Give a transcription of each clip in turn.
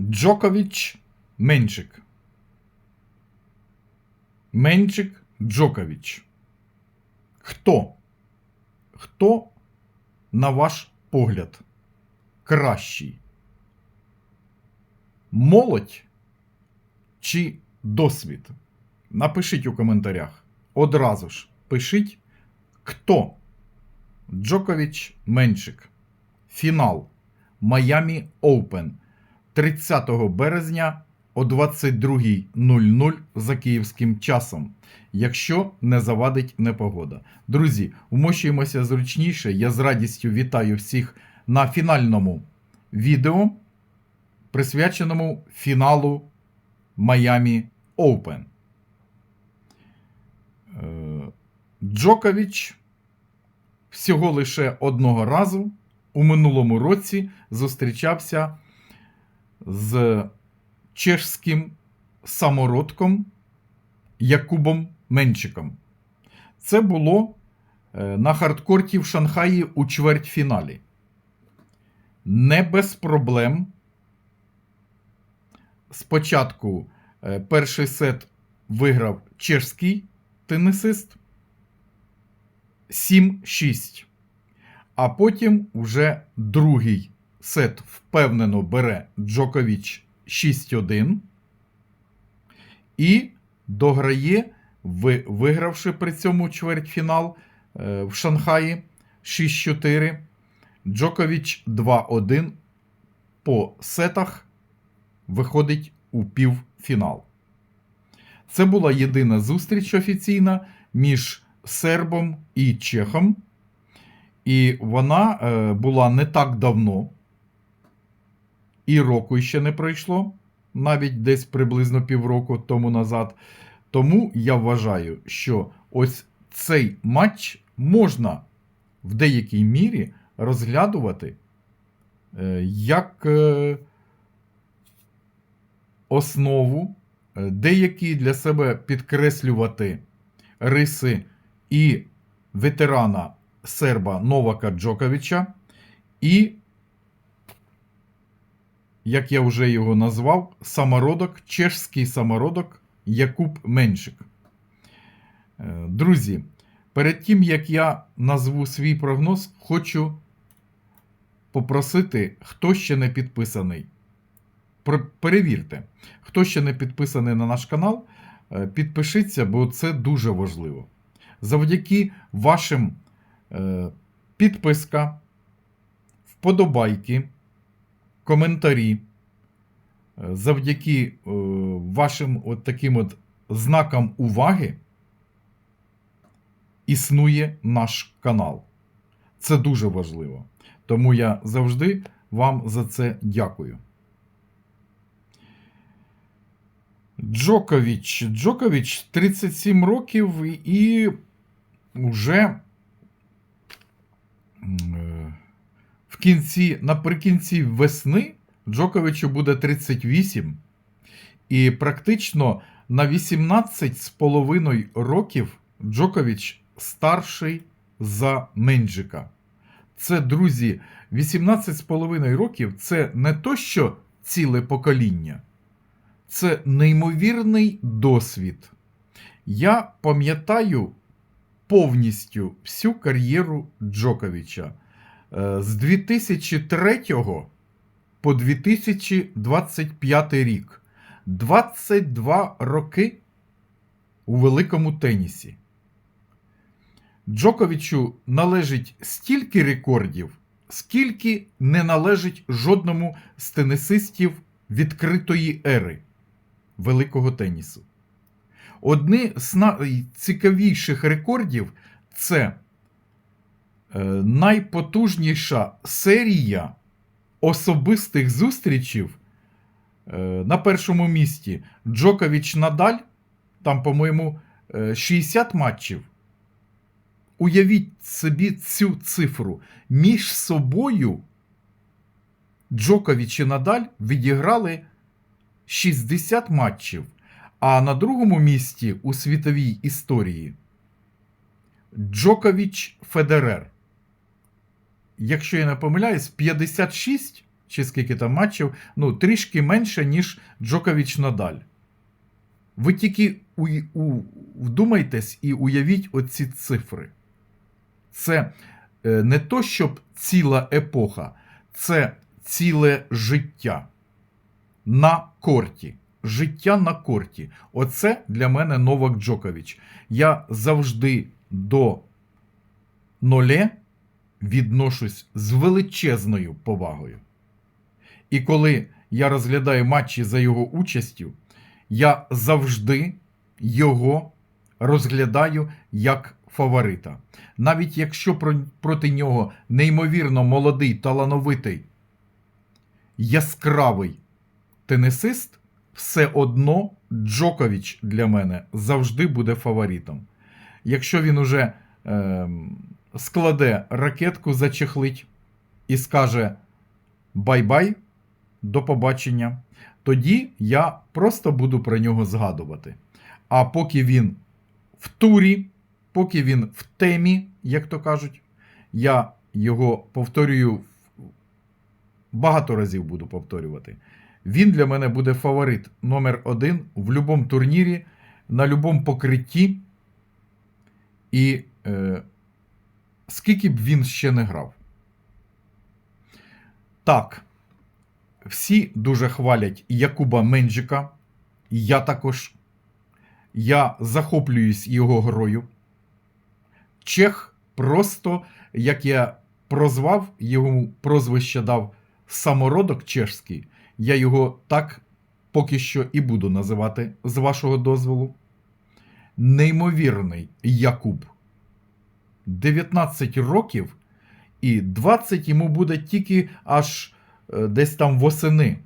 Джокович Менчик. Менчик Джокович. Хто? Хто, на ваш погляд, кращий? Молодь чи досвід? Напишіть у коментарях. Одразу ж пишіть, хто? Джокович Менчик. Фінал. Майамі Open 30 березня о 22.00 за київським часом, якщо не завадить непогода. Друзі, вмощуємося зручніше. Я з радістю вітаю всіх на фінальному відео, присвяченому фіналу Майамі Open. Джокович всього лише одного разу у минулому році зустрічався з чешським самородком Якубом Менчиком. Це було е, на хардкорті в Шанхаї у чвертьфіналі. Не без проблем. Спочатку е, перший сет виграв чешський тенісист 7-6. А потім вже другий сет впевнено бере Джокович 6-1 і дограє, вигравши при цьому чвертьфінал е, в Шанхаї 6-4. Джокович 2-1 по сетах виходить у півфінал. Це була єдина зустріч офіційна між сербом і чехом. І вона е, була не так давно, і року ще не пройшло, навіть десь приблизно півроку тому назад. Тому я вважаю, що ось цей матч можна в деякій мірі розглядувати е, як е, основу, е, деякі для себе підкреслювати риси і ветерана серба Новака Джоковича, і, як я вже його назвав, самородок, чешський самородок Якуб Меншик. Е, Друзі, перед тим як я назву свій прогноз, хочу попросити, хто ще не підписаний. Перевірте, хто ще не підписаний на наш канал, е, підпишіться, бо це дуже важливо. Завдяки вашим е, підписка, вподобайки, коментарі, е, завдяки е, вашим от таким от знакам уваги існує наш канал. Це дуже важливо. Тому я завжди вам за це дякую. Джокович. Джокович 37 років і вже кінці, наприкінці весни Джоковичу буде 38. І практично на 18 з половиною років Джокович старший за Менджика. Це, друзі, 18 з половиною років це не то, що ціле покоління. Це неймовірний досвід. Я пам'ятаю повністю всю кар'єру Джоковича з 2003 по 2025 рік. 22 роки у великому тенісі. Джоковичу належить стільки рекордів, скільки не належить жодному з тенісистів відкритої ери великого тенісу. Одні з найцікавіших рекордів це е, найпотужніша серія особистих зустрічів е, на першому місці Джокович Надаль, там, по-моєму, е, 60 матчів. Уявіть собі цю цифру. Між собою Джокович і Надаль відіграли 60 матчів. А на другому місці у світовій історії Джокович Федерер. Якщо я не помиляюсь, 56 чи скільки там матчів, ну, трішки менше, ніж Джокович Надаль. Ви тільки уй- у, вдумайтесь і уявіть оці цифри. Це е, не то, щоб ціла епоха, це ціле життя на корті. Життя на корті. Оце для мене Новак Джокович. Я завжди до ноле відношусь з величезною повагою. І коли я розглядаю матчі за його участю, я завжди його розглядаю як фаворита. Навіть якщо проти нього неймовірно молодий, талановитий, яскравий тенісист, все одно Джокович для мене завжди буде фаворитом. Якщо він уже ем, складе ракетку, зачехлить і скаже бай-бай, до побачення, тоді я просто буду про нього згадувати. А поки він в турі, поки він в темі, як то кажуть, я його повторюю багато разів буду повторювати. Він для мене буде фаворит номер один в будь-якому турнірі, на будь-якому покритті. І е, скільки б він ще не грав. Так, всі дуже хвалять Якуба Менджика. Я також. Я захоплююсь його грою. Чех просто, як я прозвав, йому прозвище дав самородок чешський. Я його так поки що і буду називати з вашого дозволу. Неймовірний Якуб. 19 років, і 20 йому буде тільки аж е, десь там восени,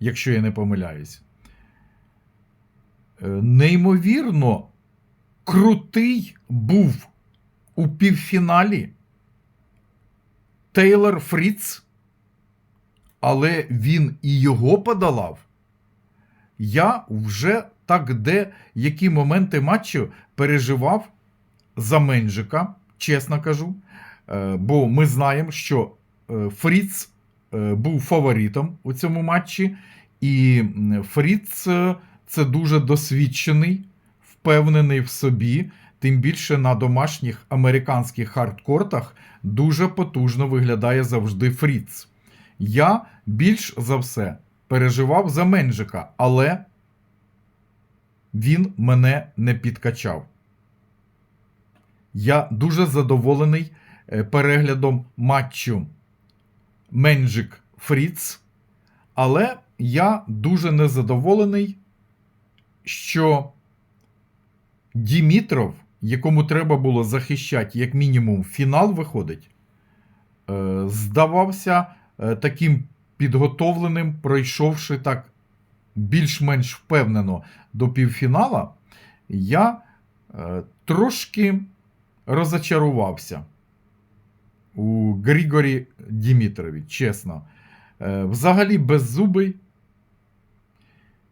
якщо я не помиляюсь. Е, Неймовірно крутий був у півфіналі Тейлор Фріц, але він і його подолав. Я вже так де які моменти матчу переживав за Менджика, чесно кажу. Е, Бо ми знаємо, що е, Фріц е, був фаворитом у цьому матчі, і Фріц це дуже досвідчений, впевнений в собі. Тим більше на домашніх американських хардкортах дуже потужно виглядає завжди Фріц. Я більш за все переживав за Менджика, але він мене не підкачав. Я дуже задоволений е, переглядом матчу Менджик Фріц, але я дуже незадоволений, що Дімітров, якому треба було захищати, як мінімум, фінал виходить, е, здавався е, таким підготовленим, пройшовши так більш-менш впевнено до півфінала, я трошки розочарувався у Григорі Дімітрові, чесно. Е, Взагалі беззубий.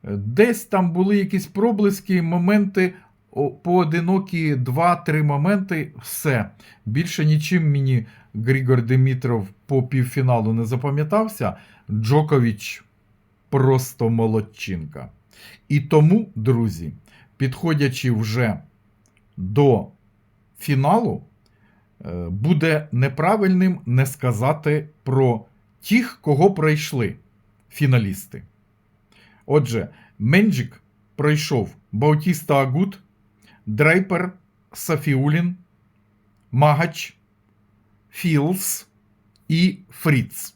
Е, Десь там були якісь проблиски, моменти, поодинокі два-три моменти, все. Більше нічим мені Григор Димітров по півфіналу не запам'ятався. Джокович просто молодчинка. І тому, друзі, підходячи вже до фіналу, е, буде неправильним не сказати про тих, кого пройшли фіналісти. Отже, Менджик пройшов Баутіста Агут, Дрейпер, Сафіулін, Магач, Філс і Фріц.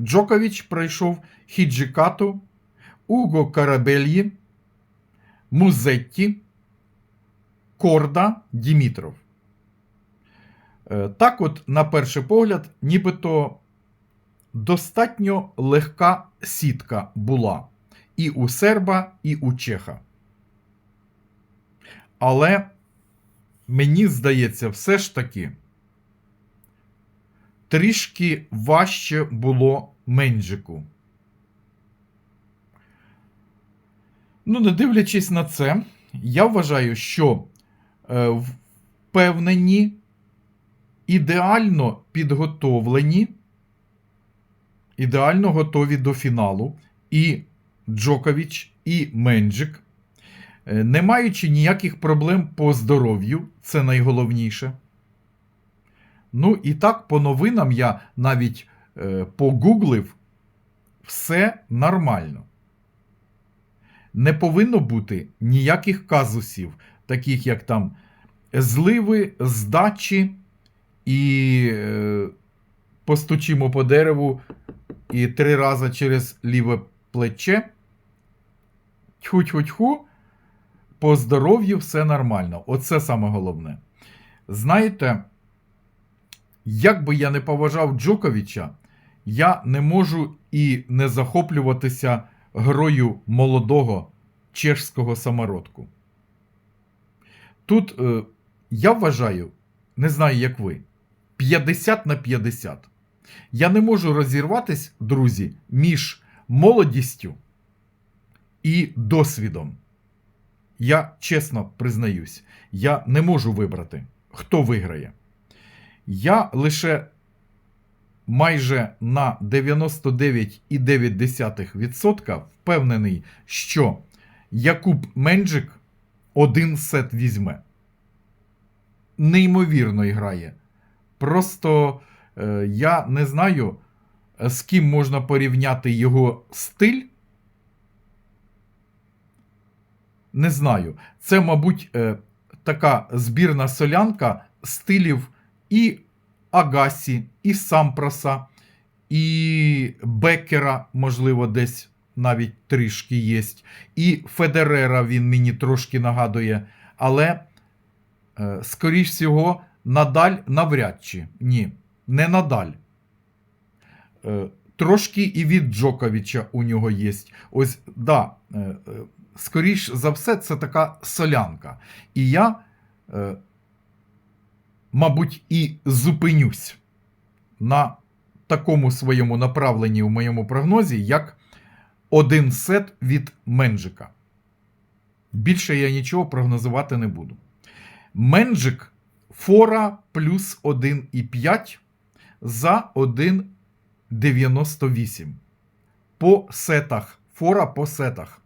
Джокович пройшов Хіджикату, Уго Карабельї, Музетті, Корда, Дімітров. Е, Так, от, на перший погляд, нібито достатньо легка сітка була і у серба, і у чеха. Але мені здається, все ж таки трішки важче було Менджику. Ну, не дивлячись на це, я вважаю, що впевнені, ідеально підготовлені ідеально готові до фіналу і Джоковіч, і Менджик, е, не маючи ніяких проблем по здоров'ю, це найголовніше. Ну і так, по новинам я навіть е, погуглив, все нормально. Не повинно бути ніяких казусів, таких як там зливи, здачі і е, постучимо по дереву і три рази через ліве плече. Тьху-тьху-тьху, по здоров'ю все нормально. Оце саме головне. Знаєте, як би я не поважав Джоковича, я не можу і не захоплюватися грою молодого чешського самородку. Тут е, я вважаю, не знаю, як ви, 50 на 50. Я не можу розірватись, друзі, між молодістю і досвідом. Я чесно признаюсь, я не можу вибрати, хто виграє. Я лише майже на 99,9% впевнений, що Якуб Менджик один сет візьме. Неймовірно грає. Просто е, я не знаю, е, з ким можна порівняти його стиль. Не знаю. Це, мабуть, е, така збірна солянка стилів і Агасі, і Сампроса, і Беккера, можливо, десь навіть трішки є. І Федерера він мені трошки нагадує. Але, е, скоріш всього, Надаль навряд чи. Ні, не Надаль. Е, Трошки і від Джоковича у нього є. Ось, да, е, скоріш за все, це така солянка. І я, мабуть, і зупинюсь на такому своєму направленні у моєму прогнозі, як один сет від Менджика. Більше я нічого прогнозувати не буду. Менджик фора плюс 1,5 за 1,98. По сетах. Фора по сетах.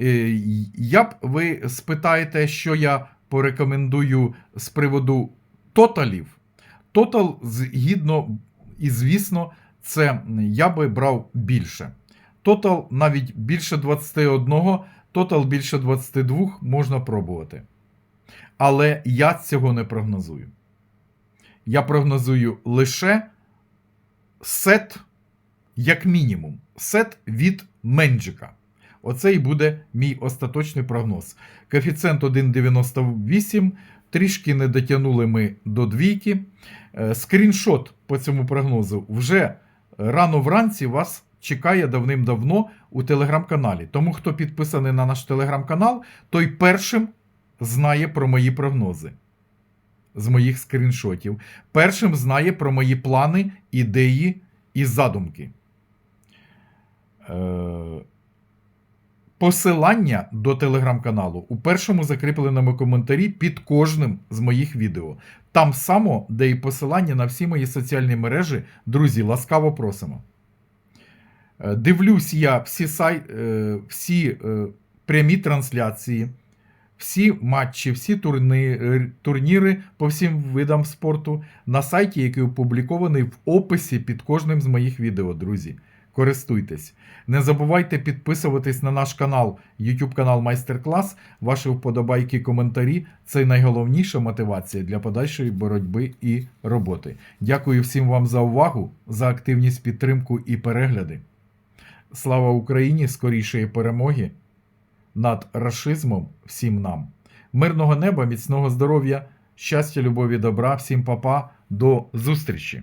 Е, Я б ви спитаєте, що я порекомендую з приводу тоталів. Тотал, згідно і звісно, це я би брав більше. Тотал навіть більше 21, тотал більше 22 можна пробувати. Але я цього не прогнозую. Я прогнозую лише сет, як мінімум, сет від Менджика. Оце і буде мій остаточний прогноз. Коефіцієнт 1,98. Трішки не дотягнули ми до двійки. Е, Скріншот по цьому прогнозу вже рано вранці вас чекає давним-давно у телеграм-каналі. Тому, хто підписаний на наш телеграм-канал, той першим знає про мої прогнози з моїх скріншотів. Першим знає про мої плани, ідеї і задумки. Е, Посилання до телеграм-каналу у першому закріпленому коментарі під кожним з моїх відео. Там само, де і посилання на всі мої соціальні мережі, друзі, ласкаво просимо. Е, Дивлюсь я всі сай... е, всі е, прямі трансляції, всі матчі, всі турніри по всім видам спорту на сайті, який опублікований в описі під кожним з моїх відео, друзі. Користуйтесь. Не забувайте підписуватись на наш канал, YouTube канал Майстер-клас. Ваші вподобайки, коментарі це найголовніша мотивація для подальшої боротьби і роботи. Дякую всім вам за увагу, за активність, підтримку і перегляди. Слава Україні! Скорішої перемоги над рашизмом всім нам. Мирного неба, міцного здоров'я, щастя, любові, добра, всім папа, до зустрічі!